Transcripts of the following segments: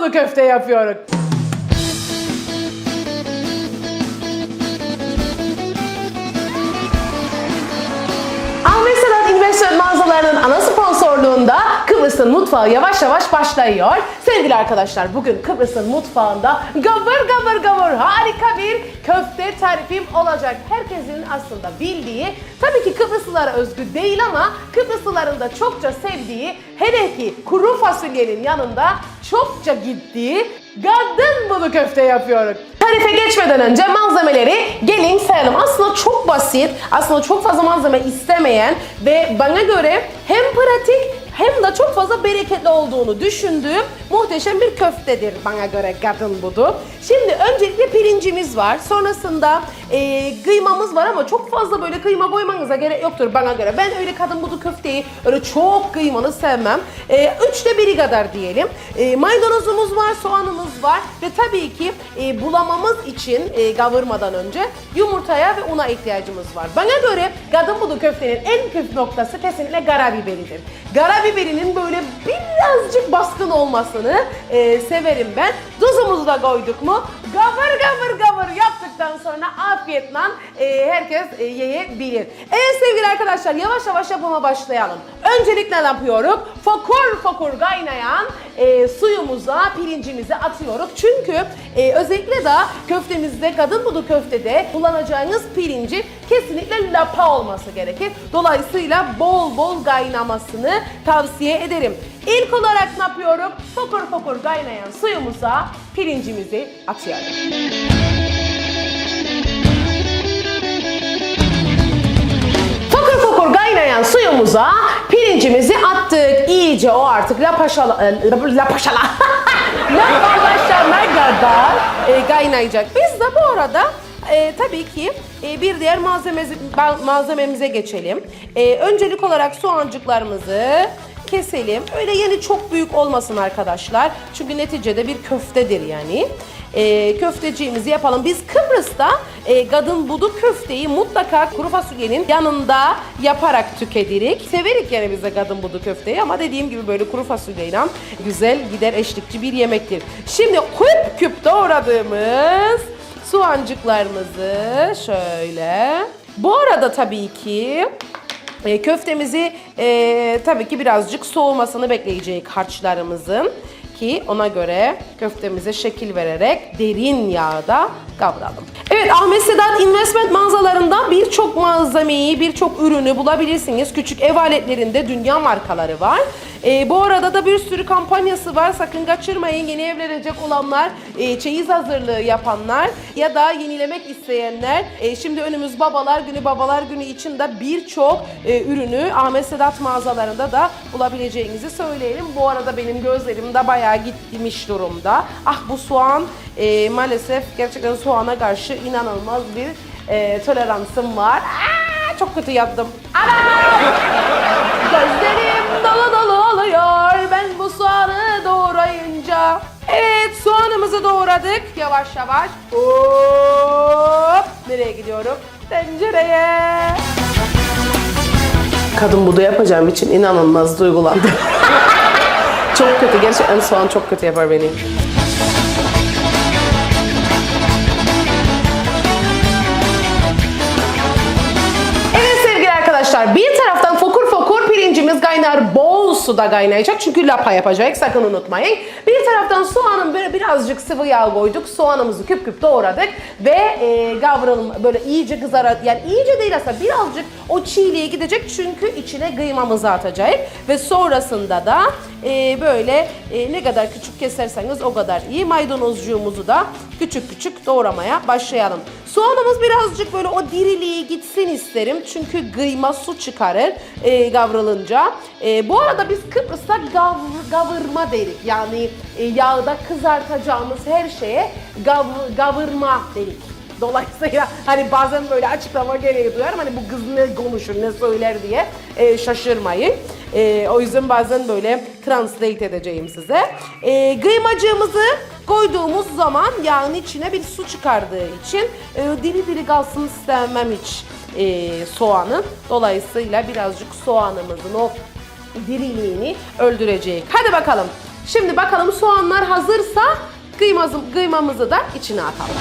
budu köfte yapıyoruz. Sedat Investment mağazalarının ana sponsorluğunda Kıbrıs'ın mutfağı yavaş yavaş başlıyor. Sevgili arkadaşlar bugün Kıbrıs'ın mutfağında gabır gabır gabır harika bir köfte tarifim olacak. Herkesin aslında bildiği, tabii ki Kıbrıslılara özgü değil ama Kıbrıslıların da çokça sevdiği, hele ki kuru fasulyenin yanında çokça gittiği kadın budu köfte yapıyoruz. Tarife geçmeden önce malzemeleri gelin sayalım. Aslında çok basit, aslında çok fazla malzeme istemeyen ve bana göre hem pratik hem de çok fazla bereketli olduğunu düşündüğüm muhteşem bir köftedir bana göre kadın budu. Şimdi öncelikle pirincimiz var. Sonrasında e, kıymamız var ama çok fazla böyle kıyma koymanıza gerek yoktur bana göre. Ben öyle kadın budu köfteyi öyle çok kıymalı sevmem. E, üçte biri kadar diyelim. E, maydanozumuz var, soğanımız var ve tabii ki e, bulamamız için e, kavurmadan önce yumurtaya ve una ihtiyacımız var. Bana göre kadın budu köftenin en püf noktası kesinlikle karabiberidir. Karabiberinin böyle baskın olmasını e, severim ben. Tuzumuzu da koyduk mu gavur gavur gavur yaptıktan sonra afiyetle e, herkes e, yiyebilir. Evet sevgili arkadaşlar yavaş yavaş yapıma başlayalım. Öncelikle ne yapıyoruz? Fokur fokur kaynayan e, suyumuza pirincimizi atıyoruz. Çünkü e, özellikle de köftemizde kadın budu köftede kullanacağınız pirinci kesinlikle lapa olması gerekir. Dolayısıyla bol bol kaynamasını tavsiye ederim. İlk olarak ne yapıyorum? Fokur fokur kaynayan suyumuza pirincimizi atıyorum. Fokur fokur kaynayan suyumuza pirincimizi attık. İyice o artık lapaşala, e, lapaşala, lapalaşana kadar e, kaynayacak. Biz de bu arada e, tabii ki e, bir diğer malzememize, malzememize geçelim. E, öncelik olarak soğancıklarımızı keselim. Öyle yeni çok büyük olmasın arkadaşlar. Çünkü neticede bir köftedir yani. E, köfteciğimizi yapalım. Biz Kıbrıs'ta e, kadın budu köfteyi mutlaka kuru fasulyenin yanında yaparak tüketirik. Severik yani bize kadın budu köfteyi ama dediğim gibi böyle kuru fasulyeyle güzel gider eşlikçi bir yemektir. Şimdi küp küp doğradığımız soğancıklarımızı şöyle. Bu arada tabii ki e, köftemizi e, tabii ki birazcık soğumasını bekleyecek harçlarımızın ki ona göre köftemize şekil vererek derin yağda kavuralım. Evet Ahmet Sedat Investment mağazalarında birçok malzemeyi, birçok ürünü bulabilirsiniz. Küçük ev aletlerinde dünya markaları var. E, bu arada da bir sürü kampanyası var. Sakın kaçırmayın. Yeni evlenecek olanlar, e, çeyiz hazırlığı yapanlar ya da yenilemek isteyenler. E, şimdi önümüz babalar günü, babalar günü için de birçok e, ürünü Ahmet Sedat mağazalarında da bulabileceğinizi söyleyelim. Bu arada benim gözlerim de bayağı gitmiş durumda. Ah bu soğan e, maalesef gerçekten soğana karşı inanılmaz bir e, toleransım var. Aa, çok kötü yattım. Anam! Gözlerim dolu dolu soğanı doğrayınca. Evet soğanımızı doğradık yavaş yavaş. Hop! Nereye gidiyorum? Tencereye. Kadın budu yapacağım için inanılmaz duygulandım. çok kötü gerçekten soğan çok kötü yapar beni. Pirincimiz kaynar bol suda kaynayacak. Çünkü lapa yapacak sakın unutmayın. Bir taraftan soğanın böyle birazcık sıvı yağ koyduk. Soğanımızı küp küp doğradık. Ve e, kavrulma böyle iyice kızarak yani iyice değil aslında birazcık o çiğliğe gidecek. Çünkü içine kıymamızı atacak. Ve sonrasında da e, böyle e, ne kadar küçük keserseniz o kadar iyi. Maydanozcuğumuzu da küçük küçük doğramaya başlayalım. Soğanımız birazcık böyle o diriliği gitsin isterim. Çünkü kıyma su çıkarır e, E, bu arada biz Kıbrıs'ta gav, kavurma derik. Yani e, yağda kızartacağımız her şeye gav, kavurma derik. Dolayısıyla hani bazen böyle açıklama gereği duyarım. Hani bu kız ne konuşur, ne söyler diye e, şaşırmayın. E, o yüzden bazen böyle translate edeceğim size. E, kıymacığımızı koyduğumuz zaman yağın içine bir su çıkardığı için e, diri diri kalsın istemem hiç e, soğanın. Dolayısıyla birazcık soğanımızın o diriliğini öldürecek. Hadi bakalım. Şimdi bakalım soğanlar hazırsa kıymamızı, kıymamızı da içine atalım.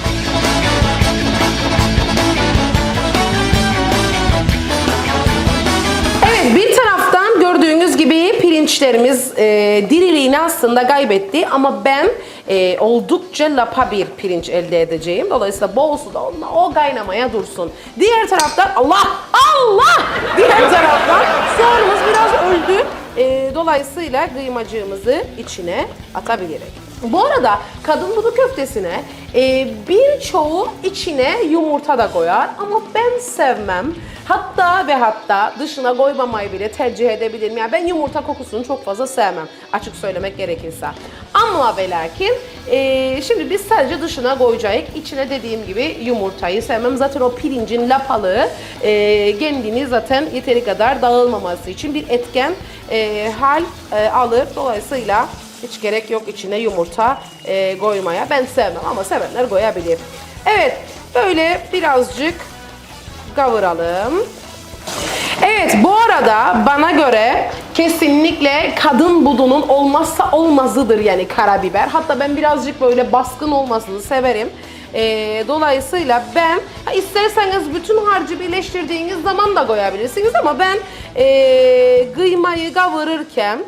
Evet bir taraftan gördüğünüz gibi pirinçlerimiz e, diriliğini aslında kaybetti ama ben e, oldukça lapa bir pirinç elde edeceğim. Dolayısıyla bol suda onunla o kaynamaya dursun. Diğer taraftan Allah Allah diğer taraftan soğanımız biraz öldü. E, dolayısıyla kıymacığımızı içine atabiliriz. Bu arada kadın budu köftesine e, birçoğu içine yumurta da koyar ama ben sevmem. Hatta ve hatta dışına koymamayı bile tercih edebilirim. Yani ben yumurta kokusunu çok fazla sevmem açık söylemek gerekirse. Ama ve lakin e, şimdi biz sadece dışına koyacağız. İçine dediğim gibi yumurtayı sevmem. Zaten o pirincin lapalığı e, kendini zaten yeteri kadar dağılmaması için bir etken e, hal e, alır. Dolayısıyla hiç gerek yok içine yumurta e, koymaya. Ben sevmem ama sevenler koyabilir. Evet böyle birazcık kavuralım. Evet bu arada bana göre kesinlikle kadın budunun olmazsa olmazıdır yani karabiber. Hatta ben birazcık böyle baskın olmasını severim. Ee, dolayısıyla ben ha, isterseniz bütün harcı birleştirdiğiniz zaman da koyabilirsiniz ama ben ee, kıymayı kavururken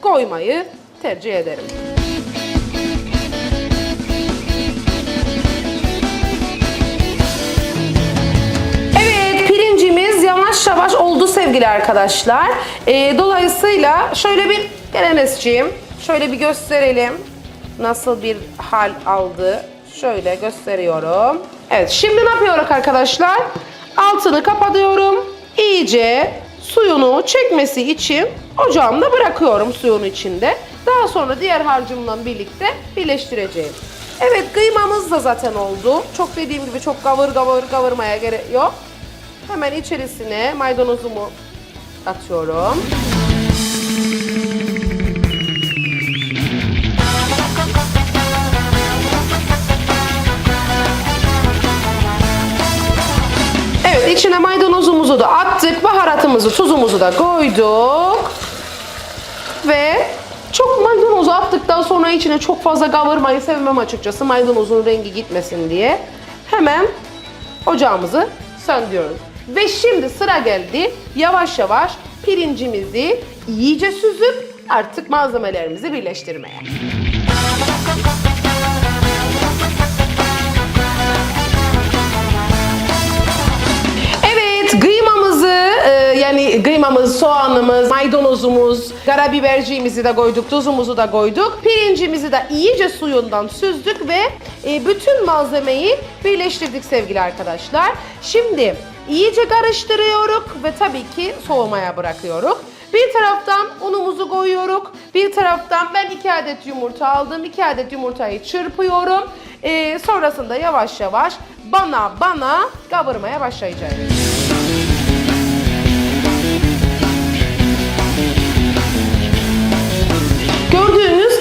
koymayı tercih ederim. Evet pirincimiz yavaş yavaş oldu sevgili arkadaşlar. Ee, dolayısıyla şöyle bir gel Enes'ciğim şöyle bir gösterelim nasıl bir hal aldı. Şöyle gösteriyorum. Evet şimdi ne yapıyoruz arkadaşlar? Altını kapatıyorum. İyice suyunu çekmesi için ocağımda bırakıyorum suyun içinde. Daha sonra diğer harcımla birlikte birleştireceğim. Evet kıymamız da zaten oldu. Çok dediğim gibi çok kavur kavur kavurmaya gerek yok. Hemen içerisine maydanozumu atıyorum. İçine maydanozumuzu da attık. Baharatımızı, tuzumuzu da koyduk. Ve çok maydanozu attıktan sonra içine çok fazla kavurmayı sevmem açıkçası. Maydanozun rengi gitmesin diye. Hemen ocağımızı söndürüyoruz. Ve şimdi sıra geldi yavaş yavaş pirincimizi iyice süzüp artık malzemelerimizi birleştirmeye. Yani kıymamız, soğanımız, maydanozumuz, karabiberciğimizi de koyduk, tuzumuzu da koyduk. Pirincimizi de iyice suyundan süzdük ve e, bütün malzemeyi birleştirdik sevgili arkadaşlar. Şimdi iyice karıştırıyoruz ve tabii ki soğumaya bırakıyoruz. Bir taraftan unumuzu koyuyoruz. Bir taraftan ben iki adet yumurta aldım. iki adet yumurtayı çırpıyorum. E, sonrasında yavaş yavaş bana bana kavurmaya başlayacağız.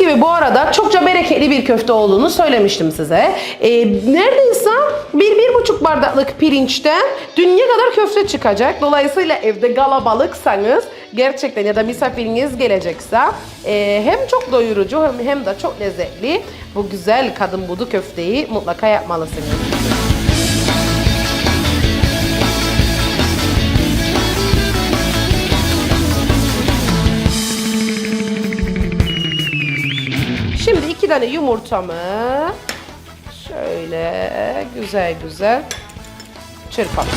Gibi bu arada çokça bereketli bir köfte olduğunu söylemiştim size. Ee, neredeyse bir, bir buçuk bardaklık pirinçten dünya kadar köfte çıkacak. Dolayısıyla evde kalabalıksanız gerçekten ya da misafiriniz gelecekse e, hem çok doyurucu hem, hem de çok lezzetli bu güzel kadın budu köfteyi mutlaka yapmalısınız. İki tane yumurtamı şöyle güzel güzel çırpalım.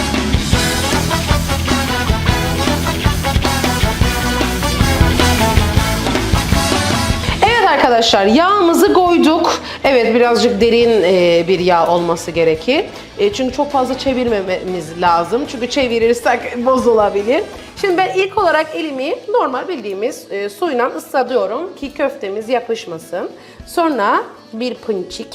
Arkadaşlar yağımızı koyduk. Evet birazcık derin e, bir yağ olması gerekir. E, çünkü çok fazla çevirmememiz lazım. Çünkü çevirirsek bozulabilir. Şimdi ben ilk olarak elimi normal bildiğimiz e, suyla ıslatıyorum ki köftemiz yapışmasın. Sonra bir pınçik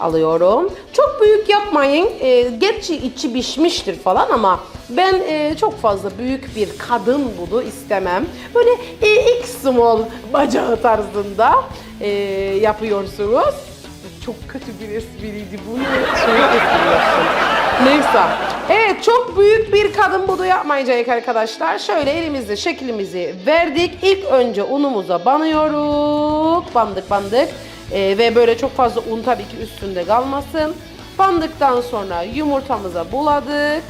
alıyorum. Çok büyük yapmayın. E, gerçi içi pişmiştir falan ama ben e, çok fazla büyük bir kadın budu istemem. Böyle e, X small bacağı tarzında e, yapıyorsunuz. Çok kötü bir espriydi bunu. Şey. Neyse. Evet çok büyük bir kadın budu yapmayacak arkadaşlar. Şöyle elimizde şeklimizi verdik. İlk önce unumuza banıyoruz. Bandık bandık. Ee, ve böyle çok fazla un tabii ki üstünde kalmasın. Bandıktan sonra yumurtamıza buladık.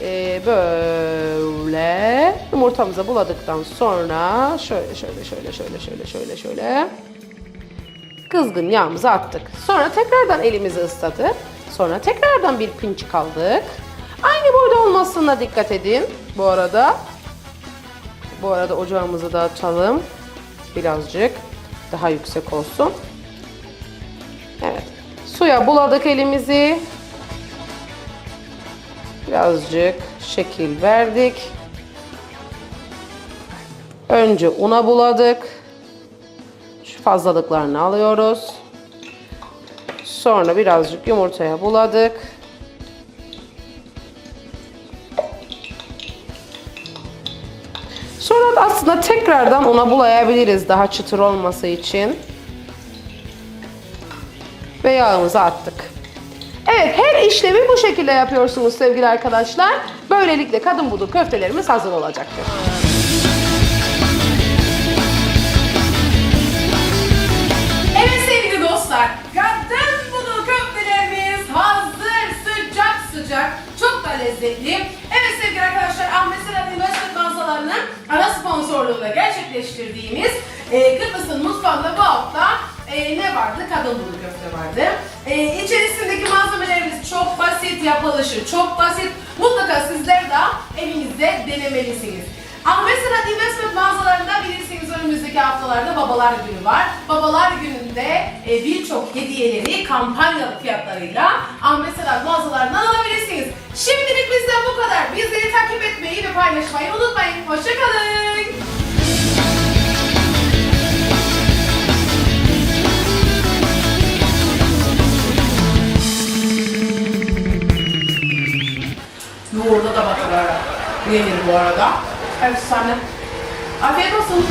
Ee, böyle yumurtamıza buladıktan sonra şöyle şöyle şöyle şöyle şöyle şöyle şöyle kızgın yağımızı attık. Sonra tekrardan elimizi ısladık. Sonra tekrardan bir pinç kaldık. Aynı boyda olmasına dikkat edin bu arada. Bu arada ocağımızı da açalım. Birazcık daha yüksek olsun. Evet. Suya buladık elimizi. Birazcık şekil verdik. Önce una buladık. Fazlalıklarını alıyoruz. Sonra birazcık yumurtaya buladık. Sonra da aslında tekrardan una bulayabiliriz daha çıtır olması için. Ve yağımızı attık. Evet her işlemi bu şekilde yapıyorsunuz sevgili arkadaşlar. Böylelikle kadın budu köftelerimiz hazır olacaktır. Dostlar, kadın budu köftelerimiz hazır, sıcak sıcak, çok da lezzetli. Evet sevgili arkadaşlar, Ahmet Sedat Üniversite mağazalarının ana sponsorluğuyla gerçekleştirdiğimiz e, Kıbrıs'ın mutfağında bu hafta e, ne vardı? Kadın budu köfte vardı. E, içerisindeki malzemelerimiz çok basit, yapılışı çok basit. Mutlaka sizler de evinizde denemelisiniz. Ahmet Sedat Investment mağazalarında bilirsiniz önümüzdeki haftalarda Babalar Günü var. Babalar Günü'nde e, birçok hediyeleri kampanyalı fiyatlarıyla Ahmet Sedat mağazalarından alabilirsiniz. Şimdilik bizden bu kadar. Bizleri takip etmeyi ve paylaşmayı unutmayın. Hoşçakalın. Yoğurda da batırarak yenir bu arada. Efsane. Afiyet olsun.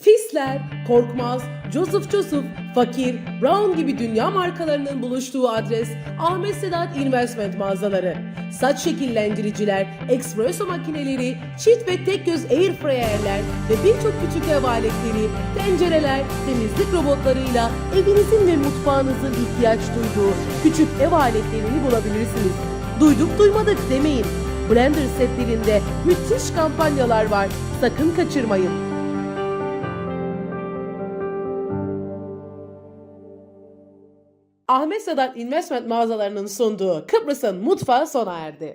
Fisler, Korkmaz, Joseph Joseph, Fakir, Brown gibi dünya markalarının buluştuğu adres Ahmet Sedat Investment mağazaları. Saç şekillendiriciler, espresso makineleri, çift ve tek göz air fryerler ve birçok küçük ev aletleri, tencereler, temizlik robotlarıyla evinizin ve mutfağınızın ihtiyaç duyduğu küçük ev aletlerini bulabilirsiniz. Duyduk duymadık demeyin. Blender setlerinde müthiş kampanyalar var. Sakın kaçırmayın. Ahmet Sedat Investment mağazalarının sunduğu Kıbrıs'ın mutfağı sona erdi.